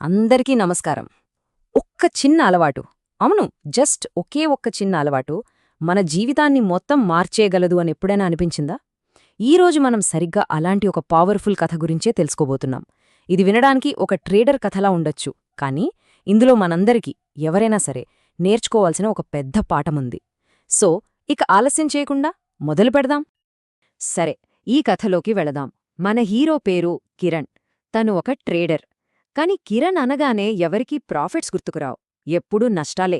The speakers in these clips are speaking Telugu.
అందరికీ నమస్కారం. ఒక్క చిన్న అలవాటు. అవును జస్ట్ ఒకే ఒక్క చిన్న అలవాటు మన జీవితాన్ని మొత్తం మార్చేయగలదు అని ఎప్పుడైనా అనిపించిందా? ఈరోజు మనం సరిగ్గా అలాంటి ఒక పవర్ఫుల్ కథ గురించే తెలుసుకోబోతున్నాం. ఇది వినడానికి ఒక ట్రేడర్ కథలా ఉండొచ్చు. కానీ ఇందులో మనందరికీ ఎవరైనా సరే నేర్చుకోవాల్సిన ఒక పెద్ద పాఠముంది సో ఇక ఆలస్యం చేయకుండా మొదలు పెడదాం. సరే ఈ కథలోకి వెళదాం. మన హీరో పేరు కిరణ్. తను ఒక ట్రేడర్. కాని కిరణ్ అనగానే ఎవరికీ ప్రాఫిట్స్ గుర్తుకురావు. ఎప్పుడూ నష్టాలే.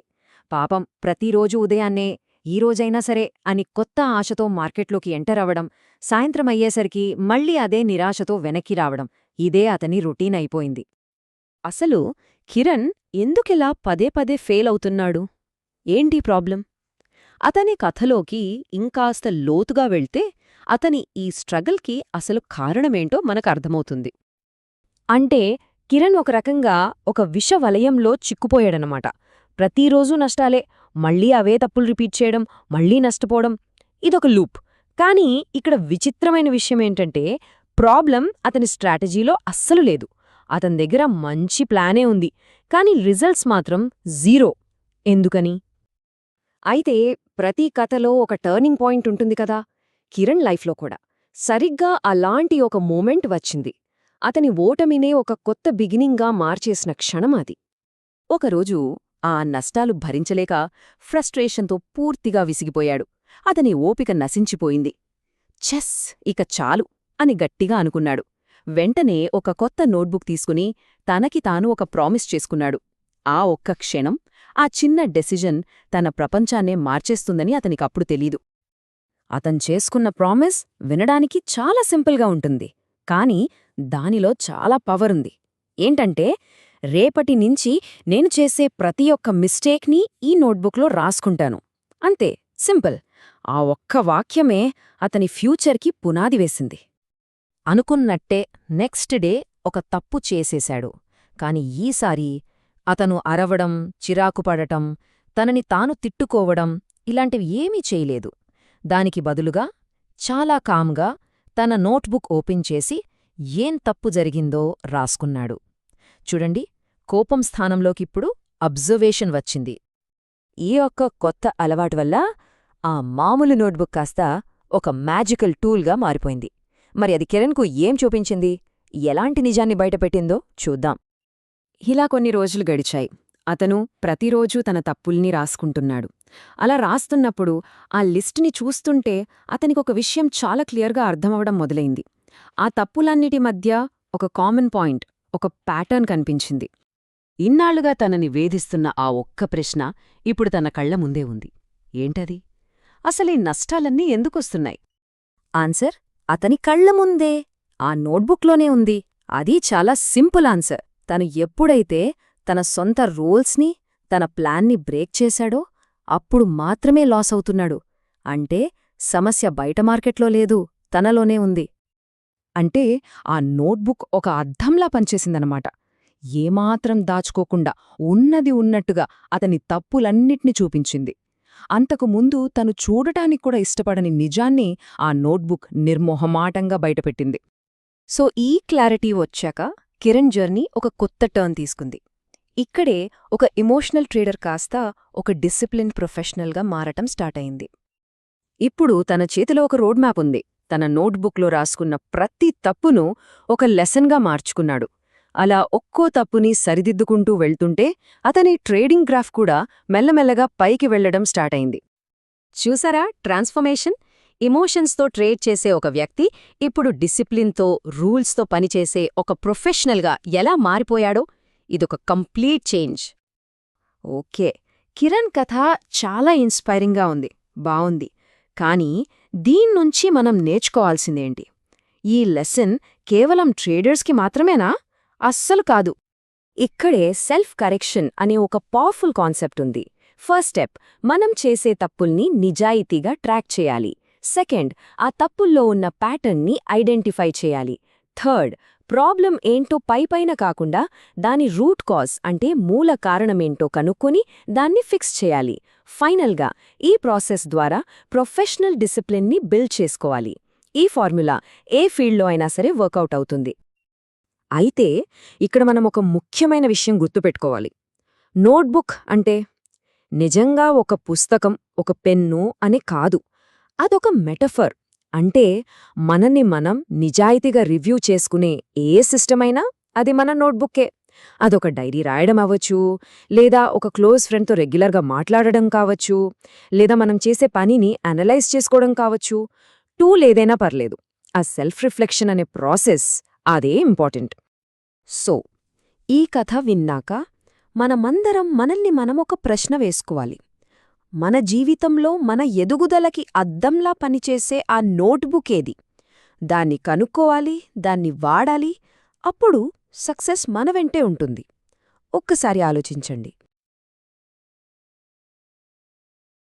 పాపం ప్రతిరోజు ఉదయాన్నే ఈ రోజైనా సరే అని కొత్త ఆశతో మార్కెట్లోకి ఎంటర్ అవ్వడం సాయంత్రం అయ్యేసరికి మళ్ళీ అదే నిరాశతో వెనక్కి రావడం ఇదే అతని రొటీన్ అయిపోయింది. అసలు కిరణ్ ఎందుకిలా పదే పదే ఫెయిల్ అవుతున్నాడు? ఏంటి ప్రాబ్లం? అతని కథలోకి ఇంకాస్త లోతుగా వెళ్తే అతని ఈ స్ట్రగల్కి అసలు కారణమేంటో మనకు అర్థమవుతుంది అంటే కిరణ్ ఒక రకంగా ఒక విష వలయంలో చిక్కుపోయాడనమాట ప్రతిరోజూ నష్టాలే. మళ్ళీ అవే తప్పులు రిపీట్ చేయడం మళ్ళీ నష్టపోవడం ఇదొక లూప్. కానీ ఇక్కడ విచిత్రమైన విషయమేంటంటే ప్రాబ్లం అతని స్ట్రాటజీలో అస్సలు లేదు. అతని దగ్గర మంచి ప్లానే ఉంది. కానీ రిజల్ట్స్ మాత్రం జీరో. ఎందుకని? అయితే ప్రతి కథలో ఒక టర్నింగ్ పాయింట్ ఉంటుంది కదా? కిరణ్ లైఫ్లో కూడా. సరిగ్గా అలాంటి ఒక మూమెంట్ వచ్చింది. అతని ఓటమినే ఒక కొత్త బిగినింగ్గా మార్చేసిన క్షణం అది. ఒకరోజు ఆ నష్టాలు భరించలేక ఫ్రస్ట్రేషన్తో పూర్తిగా విసిగిపోయాడు. అతని ఓపిక నశించిపోయింది. చెస్ ఇక చాలు! అని గట్టిగా అనుకున్నాడు. వెంటనే ఒక కొత్త నోట్బుక్ తీసుకుని తనకి తాను ఒక ప్రామిస్ చేసుకున్నాడు. ఆ ఒక్క క్షణం ఆ చిన్న డెసిజన్ తన ప్రపంచాన్నే మార్చేస్తుందని అతనికప్పుడు తెలీదు. అతను చేసుకున్న ప్రామిస్ వినడానికి చాలా సింపుల్గా ఉంటుంది. కానీ దానిలో చాలా పవరుంది. ఏంటంటే రేపటి నుంచి నేను చేసే ప్రతి ఒక్క మిస్టేక్ని ఈ నోట్బుక్లో రాసుకుంటాను. అంతే సింపుల్. ఆ ఒక్క వాక్యమే అతని ఫ్యూచర్కి పునాది వేసింది. అనుకున్నట్టే నెక్స్ట్ డే ఒక తప్పు చేసేశాడు. కాని ఈసారి అతను అరవడం చిరాకుపడటం తనని తాను తిట్టుకోవడం ఇలాంటివి ఏమీ చేయలేదు. దానికి బదులుగా చాలా కామ్గా తన నోట్బుక్ ఓపెన్ చేసి ఏం తప్పు జరిగిందో రాసుకున్నాడు. చూడండి కోపం స్థానంలోకిప్పుడు అబ్జర్వేషన్ వచ్చింది. ఈ ఒక్క కొత్త అలవాటు వల్ల ఆ మామూలు నోట్బుక్ కాస్త ఒక మ్యాజికల్ టూల్గా మారిపోయింది. మరి అది కిరణ్కు ఏం చూపించింది? ఎలాంటి నిజాన్ని బయటపెట్టిందో చూద్దాం. ఇలా కొన్ని రోజులు గడిచాయి. అతను ప్రతిరోజూ తన తప్పుల్ని రాసుకుంటున్నాడు. అలా రాస్తున్నప్పుడు ఆ లిస్టుని చూస్తుంటే అతనికొక విషయం చాలా క్లియర్గా అర్థమవడం మొదలైంది. ఆ తప్పులన్నిటి మధ్య ఒక కామన్ పాయింట్ ఒక ప్యాటర్న్ కనిపించింది. ఇన్నాళ్ళుగా తనని వేధిస్తున్న ఆ ఒక్క ప్రశ్న ఇప్పుడు తన కళ్ళ ముందే ఉంది. ఏంటది? అసలీ నష్టాలన్నీ ఎందుకొస్తున్నాయి? ఆన్సర్ అతని కళ్ళ ముందే. ఆ నోట్బుక్లోనే ఉంది. అది చాలా సింపుల్ ఆన్సర్. తను ఎప్పుడైతే తన సొంత రూల్స్ని తన ప్లాన్ని బ్రేక్ చేశాడో అప్పుడు మాత్రమే లాస్ అవుతున్నాడు. అంటే సమస్య బయట మార్కెట్లో లేదు తనలోనే ఉంది. అంటే ఆ నోట్బుక్ ఒక అద్దంలా పనిచేసిందనమాట ఏమాత్రం దాచుకోకుండా ఉన్నది ఉన్నట్టుగా అతని తప్పులన్నిటినీ చూపించింది. అంతకు ముందు తను చూడటానికి కూడా ఇష్టపడని నిజాన్ని ఆ నోట్బుక్ నిర్మోహమాటంగా బయటపెట్టింది. సో ఈ క్లారిటీ వచ్చాక కిరణ్ జర్నీ ఒక కొత్త టర్న్ తీసుకుంది. ఇక్కడే ఒక ఇమోషనల్ ట్రేడర్ కాస్త ఒక డిసిప్లిన్ ప్రొఫెషనల్గా మారటం స్టార్ట్ అయింది. ఇప్పుడు తన చేతిలో ఒక రోడ్ మ్యాప్ ఉంది. తన నోట్బుక్లో రాసుకున్న ప్రతి తప్పును ఒక లెసన్గా మార్చుకున్నాడు. అలా ఒక్కో తప్పుని సరిదిద్దుకుంటూ వెళ్తుంటే అతని ట్రేడింగ్ గ్రాఫ్ కూడా మెల్లమెల్లగా పైకి వెళ్ళడం స్టార్ట్ అయింది. చూసారా? ట్రాన్స్ఫర్మేషన్? ఇమోషన్స్తో ట్రేడ్ చేసే ఒక వ్యక్తి ఇప్పుడు డిసిప్లిన్తో రూల్స్తో పనిచేసే ఒక ప్రొఫెషనల్గా ఎలా మారిపోయాడో? ఇదొక కంప్లీట్ చేంజ్. ఓకే. కిరణ్ కథ చాలా ఇన్స్పైరింగ్గా ఉంది. బావుంది. కానీ దీన్నుంచి మనం నేర్చుకోవాల్సిందేంటి? ఈ లెసన్ కేవలం ట్రేడర్స్కి మాత్రమేనా? అస్సలు కాదు. ఇక్కడే సెల్ఫ్ కరెక్షన్ అనే ఒక పవర్ఫుల్ కాన్సెప్ట్ ఉంది. ఫస్ట్ స్టెప్ మనం చేసే తప్పుల్ని నిజాయితీగా ట్రాక్ చేయాలి. సెకండ్ ఆ తప్పుల్లో ఉన్న ప్యాటర్న్ని ఐడెంటిఫై చేయాలి. థర్డ్ ప్రాబ్లం ఏంటో పైపైన కాకుండా దాని రూట్ కాజ్ అంటే మూల కారణమేంటో కనుక్కొని దాన్ని ఫిక్స్ చేయాలి. ఫైనల్గా ఈ ప్రాసెస్ ద్వారా ప్రొఫెషనల్ డిసిప్లిన్ని బిల్డ్ చేసుకోవాలి. ఈ ఫార్ములా ఏ ఫీల్డ్లో అయినా సరే వర్కౌట్ అవుతుంది. అయితే ఇక్కడ మనం ఒక ముఖ్యమైన విషయం గుర్తుపెట్టుకోవాలి. నోట్బుక్ అంటే నిజంగా ఒక పుస్తకం ఒక పెన్ను అని కాదు. అదొక మెటఫర్. అంటే మనని మనం నిజాయితీగా రివ్యూ చేసుకునే ఏ సిస్టమైనా అది మన నోట్బుక్కే. అదొక డైరీ రాయడం అవ్వచ్చు లేదా ఒక క్లోజ్ ఫ్రెండ్తో రెగ్యులర్గా మాట్లాడడం కావచ్చు లేదా మనం చేసే పనిని అనలైజ్ చేసుకోవడం కావచ్చు. టూల్ ఏదైనా పర్లేదు. ఆ సెల్ఫ్ రిఫ్లెక్షన్ అనే ప్రాసెస్ అదే ఇంపార్టెంట్. సో ఈ కథ విన్నాక మనమందరం మనల్ని మనం ఒక ప్రశ్న వేసుకోవాలి. మన జీవితంలో మన ఎదుగుదలకి అద్దంలా పనిచేసే ఆ నోట్బుక్ ఏది దాన్ని కనుక్కోవాలి దాన్ని వాడాలి అప్పుడు సక్సెస్ మన వెంటే ఉంటుంది. ఒక్కసారి ఆలోచించండి.